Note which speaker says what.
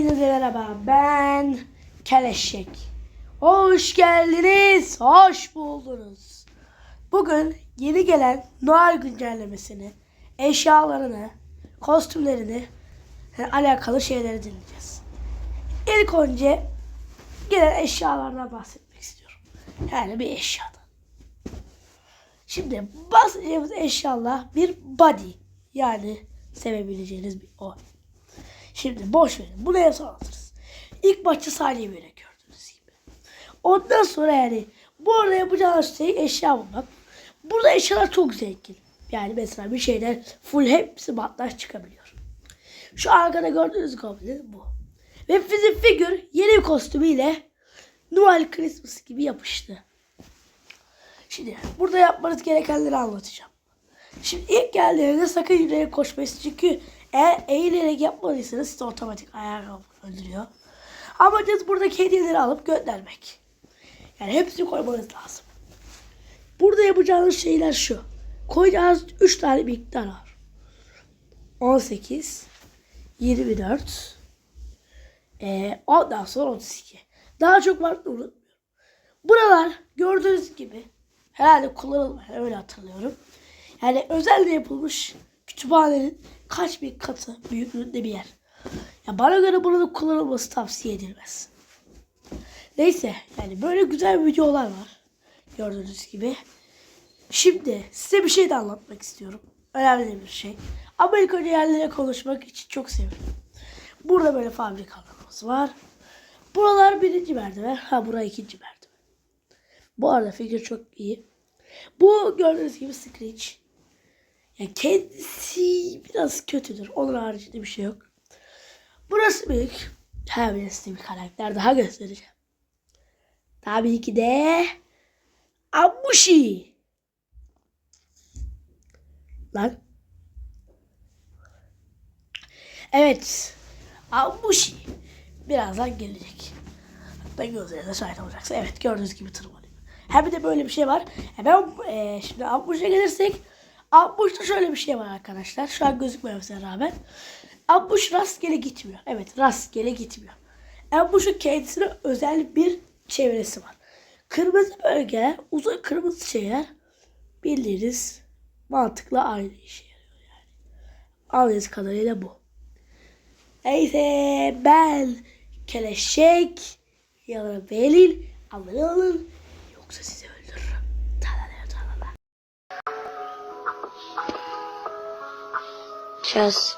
Speaker 1: Hepinize merhaba. Ben Keleşek. Hoş geldiniz. Hoş buldunuz. Bugün yeni gelen Noel güncellemesini, eşyalarını, kostümlerini ve alakalı şeyleri dinleyeceğiz. İlk önce gelen eşyalardan bahsetmek istiyorum. Yani bir eşyadan. Şimdi bahsedeceğimiz eşyalar bir body. Yani sevebileceğiniz bir o. Şimdi boş verin. Bunu en son. İlk başta saniye böyle gördüğünüz gibi. Ondan sonra yani bu arada yapacağınız şey eşya bulmak. Burada eşyalar çok zengin. Yani mesela bir şeyden full hepsi batlaş çıkabiliyor. Şu arkada gördüğünüz goblin bu. Ve fizik figür yeni bir kostümüyle Noel Christmas gibi yapıştı. Şimdi burada yapmanız gerekenleri anlatacağım. Şimdi ilk geldiğinizde sakın yürüyerek koşmayın. Çünkü eğer eğilerek yapmadıysanız sizi otomatik ayağa öldürüyor. Amacınız buradaki hediyeleri alıp göndermek. Yani hepsini koymanız lazım. Burada yapacağınız şeyler şu. Koyacağınız 3 tane miktar var. 18, 24, ee, ondan sonra 32. Daha çok var unutmuyorum. Buralar gördüğünüz gibi herhalde kullanılmıyor. Öyle hatırlıyorum. Yani özelde yapılmış kütüphanenin kaç bir katı büyüklüğünde bir yer. Ya bana göre burada kullanılması tavsiye edilmez. Neyse yani böyle güzel videolar var. Gördüğünüz gibi. Şimdi size bir şey de anlatmak istiyorum. Önemli bir şey. Amerika yerlere konuşmak için çok seviyorum. Burada böyle fabrikalarımız var. Buralar birinci merdiven. Ha bura ikinci merdiven. Bu arada figür çok iyi. Bu gördüğünüz gibi Screech. Ya kendisi biraz kötüdür. Onun haricinde bir şey yok. Burası büyük. Hemen size bir karakter daha göstereceğim. Tabii ki de Amushi. Lan. Evet. Amushi. Birazdan gelecek. Hatta gözlerine şahit olacaksın. Evet gördüğünüz gibi tırmanıyor. Hem de böyle bir şey var. Hemen e, şimdi Ammuş'a gelirsek Ammush'ta şöyle bir şey var arkadaşlar. Şu an gözükmemesine rağmen. Ammush rastgele gitmiyor. Evet rastgele gitmiyor. Ammush'un kendisine özel bir çevresi var. Kırmızı bölgeler, uzun kırmızı şeyler bildiğiniz mantıkla aynı işe yarıyor yani. Anladığınız kadarıyla bu. Neyse ben keleşek yanına belin abone olun yoksa sizi
Speaker 2: Just